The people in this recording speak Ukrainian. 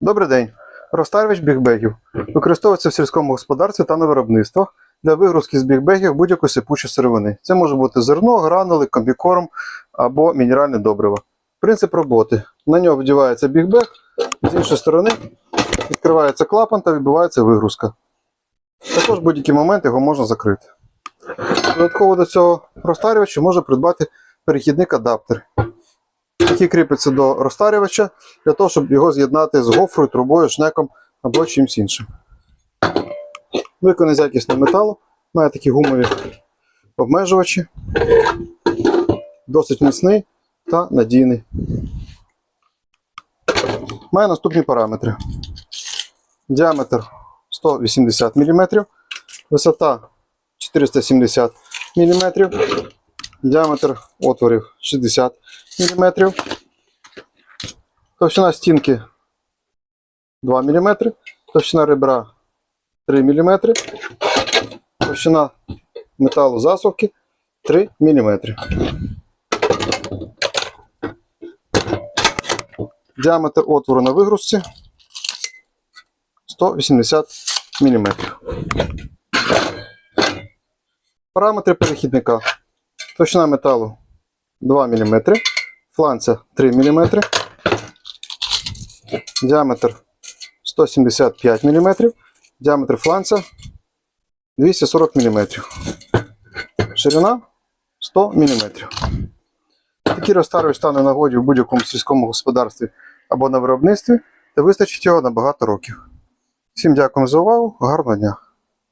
Добрий день. Розтарювач бігбегів. Використовується в сільському господарстві та на виробництвах для вигрузки з бігбегів будь-якої сипучої сировини. Це може бути зерно, гранули, комбікорм або мінеральне добриво. Принцип роботи. На нього вдівається бігбег, з іншої сторони відкривається клапан та відбувається вигрузка. Також в будь-який момент його можна закрити. Додатково до цього розтарювача можна придбати перехідник адаптер, який кріпиться до розтарювача для того, щоб його з'єднати з гофрою, трубою, шнеком або чимось іншим. Виконаний з якісного металу, має такі гумові обмежувачі, досить міцний та надійний. Має наступні параметри: діаметр 180 мм, висота 470 мм, діаметр отворів 60 мм, товщина стінки 2 мм, товщина ребра 3 мм, товщина металу засувки 3 мм. Діаметр отвору на вигрузці 180 мм. Параметри перехідника. Товщина металу 2 мм, фланця 3 мм, діаметр 175 мм, діаметр фланця 240 мм, ширина 100 мм. Такий розтарювач стане нагоді в будь-якому сільському господарстві або на виробництві, та вистачить його на багато років. Всім дякую за увагу, гарного дня!